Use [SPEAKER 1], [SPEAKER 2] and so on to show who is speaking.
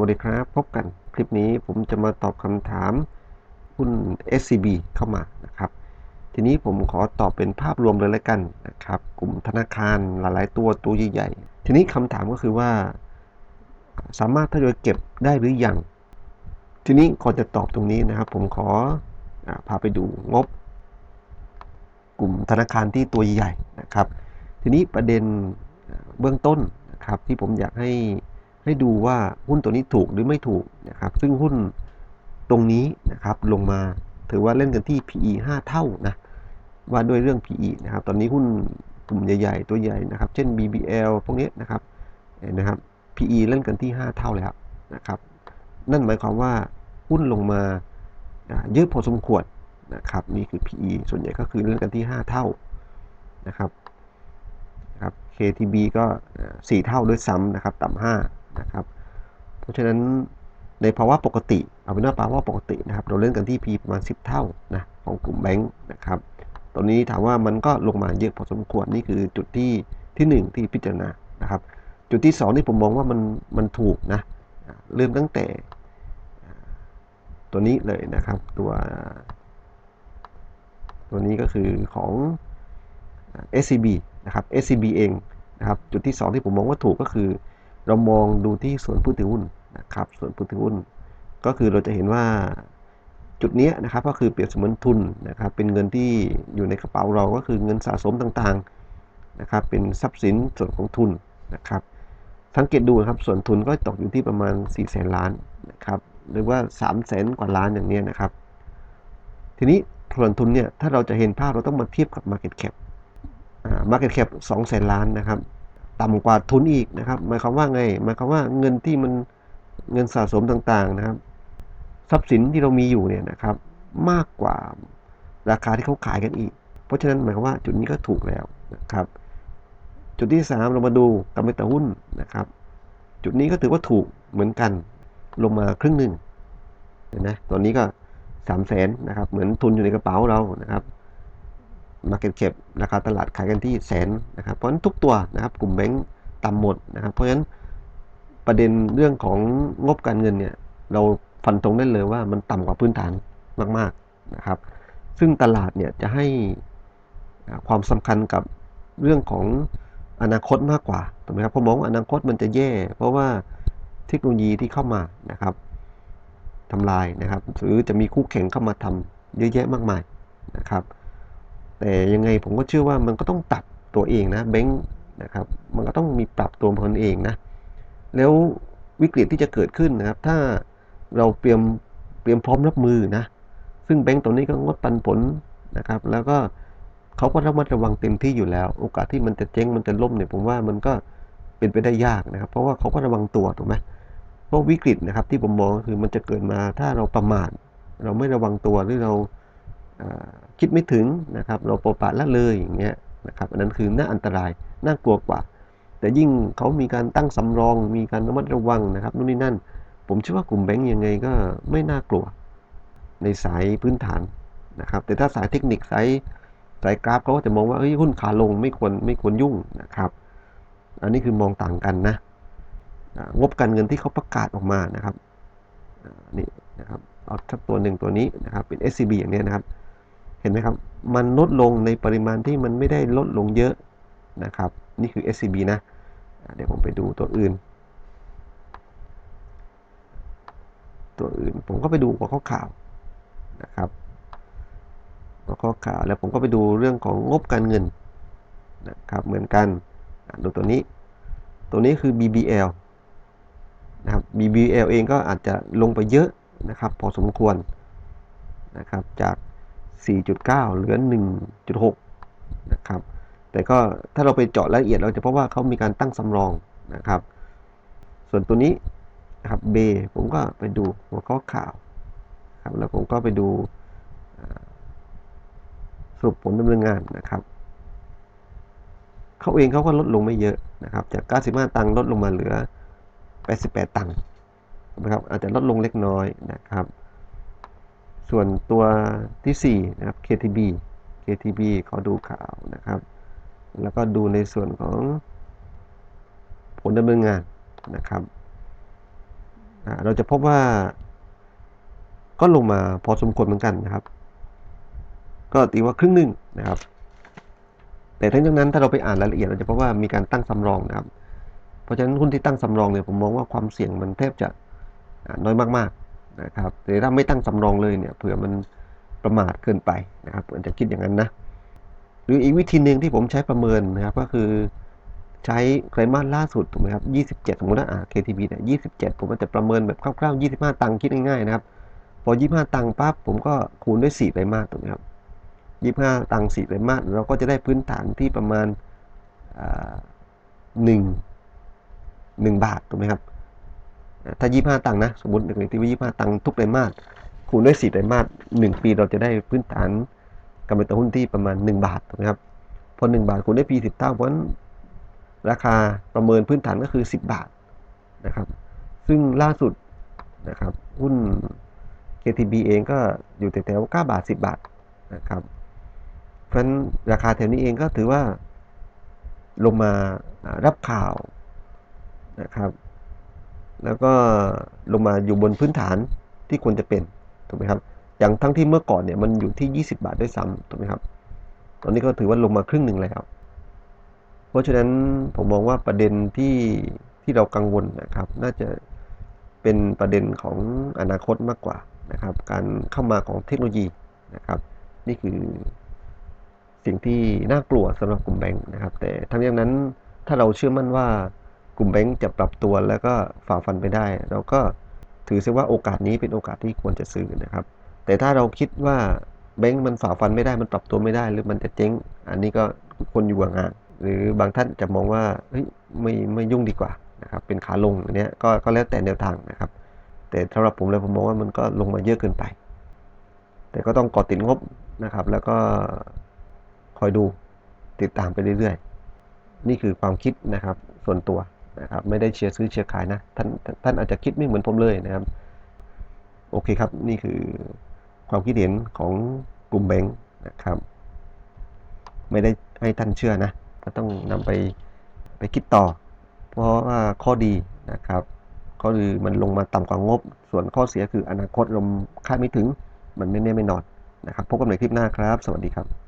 [SPEAKER 1] วัสดีครับ พบกันคลิปนี้ผมจะมาตอบคำถามหุ้น SCB เข้ามานะครับ ทีนี้ผมขอตอบเป็นภาพรวมเลยแล้วกันนะครับ กลุ่มธนาคารหลายๆ ตัวตัวใหญ่ๆทีนี้คำถามก็คือว่า สามารถทยอยเก็บได้หรือยัง ทีนี้ก่อนจะตอบตรงนี้นะครับ ผมขออพาไปดูงบ กลุ่มธนาคารที่ตัวใหญ่ๆนะครับ ทีนี้ประเด็นเบื้องต้นนะครับที่ผมอยากให้ ให้ดูว่าหุ้นตัวนี้ถูกหรือไม่ถูกนะครับ ซึ่งหุ้นตรงนี้นะครับลงมาถือว่าเล่นกันที่ PE 5 เท่านะว่าด้วยเรื่อง PE นะครับ ตอนนี้หุ้นกลุ่มใหญ่ๆ ตัวใหญ่นะครับ เช่น BBL พวกนี้นะครับเห็นนะครับ PE เล่นกันที่ 5 เท่าแล้วนะครับ นั่นหมายความว่าหุ้นลงมาเยอะพอสมควรนะครับ นี่คือ PE ส่วนใหญ่ก็คือเล่นกันที่ 5 เท่านะครับนะครับ KTB ก็ 4 เท่าด้วยซ้ำนะครับ ต่ำ5 นะครับ เพราะฉะนั้นในภาวะปกติเอาเป็นว่าภาวะปกตินะครับ เราเล่นกันที่ P ประมาณ 10 เท่านะของกลุ่มแบงค์นะครับตอนนี้ถามว่ามันก็ลงมาเยอะพอสมควรนี่คือจุดที่ที่ 1 ที่พิจารณานะครับ จุดที่2ที่ผมมองว่ามันมันถูกนะเริ่มตั้งแต่ตัวนี้เลยนะครับ ตัว ตัวนี้ก็คือของ SCB นะครับ SCB เองนะครับ จุดที่ 2 ที่ผมมองว่าถูกก็คือ เรามองดูที่ส่วนผู้ถือหุ้นนะครับส่วนผู้ถือหุ้น ก็คือเราจะเห็นว่าจุดนี้นะครับก็คือเปรียบเสมือนทุนนะครับเป็นเงินที่อยู่ในกระเป๋าเราก็คือเงินสะสมต่างๆนะครับเป็นทรัพย์สินส่วนของทุนนะครับสังเกตดูนะครับส่วนทุนก็ตกอยู่ที่ประมาณ4แสนล้านนะครับหรือว่า3แสนกว่าล้านอย่างนี้นะครับ ทีนี้ส่วนทุนเนี่ยถ้าเราจะเห็นภาพเราต้องมาเทียบกับ Market Cap อ่า Market Cap 2แสนล้านนะครับ ต่ำกว่าทุนอีกนะครับ หมายความว่าไง หมายความว่าเงินที่มันเงินสะสมต่างๆนะครับ ทรัพย์สินที่เรามีอยู่เนี่ยนะครับ มากกว่าราคาที่เขาขายกันอีก เพราะฉะนั้นหมายความว่าจุดนี้ก็ถูกแล้วนะครับ จุดที่ 3 เรามาดูกำไรต่อหุ้นนะครับ จุดนี้ก็ถือว่าถูกเหมือนกันลงมาครึ่งหนึ่งเห็นไหมตอนนี้ก็สามแสนนะครับ เหมือนทุนอยู่ในกระเป๋าเรานะครับ Market Cap ราคาตลาดขายกันที่แสนนะครับเพราะฉะนั้นทุกตัวนะครับกลุ่มแบงก์ต่ำหมดนะครับเพราะฉะนั้นประเด็นเรื่องของงบการเงินเนี่ยเราฟันตรงได้เลยว่ามันต่ำกว่าพื้นฐานมากๆนะครับ ซึ่งตลาดเนี่ยจะให้ความสำคัญกับเรื่องของอนาคตมากกว่าถูกไหมครับผมมองอนาคตมันจะแย่ เพราะว่าเทคโนโลยีที่เข้ามานะครับทำลายนะครับ หรือจะมีคู่แข่งเข้ามาทำเยอะแยะมากมายนะครับ แต่ยังไงผมก็เชื่อว่ามันก็ต้องปรับตัวเองนะแบงค์นะครับมันก็ต้องมีปรับตัวมันเองนะแล้ววิกฤตที่จะเกิดขึ้นนะครับ ถ้าเราเตรียมเตรียมพร้อมรับมือนะ ซึ่งแบงก์ตัวนี้ก็งดปันผลนะครับ แล้วก็เขาก็ระมัดระวังเต็มที่อยู่แล้ว โอกาสที่มันจะเจ๊งมันจะล่มเนี่ยผมว่ามันก็เป็นไปได้ยากนะครับ เพราะว่าเขาก็ระวังตัวถูกไหมเพราะวิกฤตนะครับที่ผมมองก็คือมันจะเกิดมาถ้าเราประมาทเราไม่ระวังตัวหรือเรา คิดไม่ถึงนะครับ เราประมาละเลยอย่างเงี้ยนะครับอันนั้นคือน่าอันตรายน่ากลัวกว่า แต่ยิ่งเขามีการตั้งสำรอง มีการระมัดระวังนะครับนู่นนี่นั่น ผมเชื่อว่ากลุ่มแบงก์ยังไงก็ไม่น่ากลัว ในสายพื้นฐานนะครับ แต่ถ้าสายเทคนิคสายสายกราฟเขาก็จะมองว่าเฮ้ยหุ้นขาลงไม่ควรไม่ควรยุ่งนะครับ อันนี้คือมองต่างกันนะงบการเงินที่เขาประกาศออกมานะครับนี่นะครับเอาทักตัวหนึ่งตัวนี้นะครับเป็น SCB อย่างนี้นะครับ เห็นไหมครับ มันลดลงในปริมาณที่มันไม่ได้ลดลงเยอะนะครับ นี่คือ SCB นะ เดี๋ยวผมไปดูตัวอื่น ตัวอื่นผมก็ไปดูหัวข้อข่าวนะครับหัวข้อข่าวแล้วผมก็ไปดูเรื่องของงบการเงินนะครับเหมือนกันดูตัวนี้ ตัวนี้คือ BBL นะครับ BBL เองก็อาจจะลงไปเยอะนะครับ พอสมควรนะครับจาก 4.9 เหลือ 1.6 นะครับ แต่ก็ถ้าเราไปเจาะรายละเอียดเราจะพบว่าเขามีการตั้งสำรองนะครับ ส่วนตัวนี้นะครับเบผมก็ไปดูหัวข้อข่าวครับแล้วผมก็ไปดูสรุปผลดำเนินงานนะครับเขาเองเขาก็ลดลงไม่เยอะนะครับ จาก 95 ตังค์ลดลงมาเหลือ 88 ตังค์นะครับอาจจะลดลงเล็กน้อยนะครับ ส่วนตัวที่ 4 นะครับ KTB KTB เขาดูข่าวนะครับ แล้วก็ดูในส่วนของผลดำเนินงานนะครับ เราจะพบว่า ก็ลงมาพอสมควรเหมือนกันนะครับ ก็ตีว่าครึ่งหนึ่งนะครับ แต่ทั้งนี้ทั้งนั้นถ้าเราไปอ่านรายละเอียดเราจะพบว่ามีการตั้งสำรองนะครับ เพราะฉะนั้นหุ้นที่ตั้งสำรองเนี่ยผมมองว่าความเสี่ยงมันแทบจะน้อยมากๆ นะครับแต่ถ้าไม่ตั้งสำรองเลยเนี่ยเผื่อมันประมาทเกินไปนะครับอาจจะคิดอย่างนั้นนะหรืออีกวิธีหนึ่งที่ผมใช้ประเมินนะครับก็คือใช้ไตรมาสล่าสุดถูกไหมครับ27 สมมติว่าอ่า KTB เนี่ย27 ผมอาจจะประเมินแบบคร่าวๆ 25 ตังค์คิดง่ายๆนะครับ พอ 25 ตังค์ปั๊บผมก็คูณด้วย 4 ไตรมาสถูกไหมครับ 25 ตังค์ 4 ไตรมาสเราก็จะได้พื้นฐานที่ประมาณอ่าหนึ่งหนึ่งบาทถูกไหมครับ ถ้า 25 ตังค์นะ สมมติหนึ่งที่ว่า25 ตังค์ทุกไตรมาสคูณด้วย4ไตรมาส1ปีเราจะได้พื้นฐานกำไรต่อหุ้นที่ประมาณ 1 บาทถูกไหมครับ พอ 1 บาทคูณด้วย P 10เท่าเพราะฉะนั้นราคาประเมินพื้นฐานก็คือ 10 บาทนะครับ ซึ่งล่าสุดนะครับหุ้น KTB เองก็อยู่แถวๆ9บาท 10 บาทนะครับ เพราะฉะนั้นราคาแถวนี้เองก็ถือว่าลงมารับข่าวนะครับ แล้วก็ลงมาอยู่บนพื้นฐานที่ควรจะเป็นถูกไหมครับ อย่างทั้งที่เมื่อก่อนเนี่ยมันอยู่ที่ 20 บาทด้วยซ้ำถูกไหมครับ ตอนนี้ก็ถือว่าลงมาครึ่งหนึ่งแล้ว เพราะฉะนั้นผมมองว่าประเด็นที่ที่เรากังวลนะครับ น่าจะเป็นประเด็นของอนาคตมากกว่านะครับ การเข้ามาของเทคโนโลยีนะครับ นี่คือสิ่งที่น่ากลัวสำหรับกลุ่มแบงค์นะครับ แต่ทั้งนี้ทั้งนั้นถ้าเราเชื่อมั่นว่า กลุ่มแบงค์จะปรับตัวแล้วก็ฝ่าฟันไปได้ เราก็ถือซะว่าโอกาสนี้เป็นโอกาสที่ควรจะซื้อนะครับ แต่ถ้าเราคิดว่าแบงก์มันฝ่าฟันไม่ได้มันปรับตัวไม่ได้ หรือมันจะเจ๊ง อันนี้ก็คนอยู่ห่างหรือบางท่านจะมองว่าเฮ้ยไม่ไม่ยุ่งดีกว่านะครับเป็นขาลงอันเนี้ยก็ก็แล้วแต่แนวทางนะครับ แต่สำหรับผมแล้วผมมองว่ามันก็ลงมาเยอะเกินไป แต่ก็ต้องกอดติดงบนะครับ แล้วก็คอยดูติดตามไปเรื่อยๆ นี่คือความคิดนะครับส่วนตัว นะครับไม่ได้เชียร์ซื้อเชียร์ขายนะท่านท่านอาจจะคิดไม่เหมือนผมเลยนะครับ โอเคครับนี่คือความคิดเห็นของกลุ่มแบงค์นะครับ ไม่ได้ให้ท่านเชื่อนะก็ต้องนำไปไปคิดต่อ เพราะว่าข้อดีนะครับข้อดีมันลงมาต่ำกว่างบ ส่วนข้อเสียคืออนาคตเราคาดไม่ถึงมันไม่แน่ไม่นอนนะครับพบกันใหม่คลิปหน้าครับ สวัสดีครับ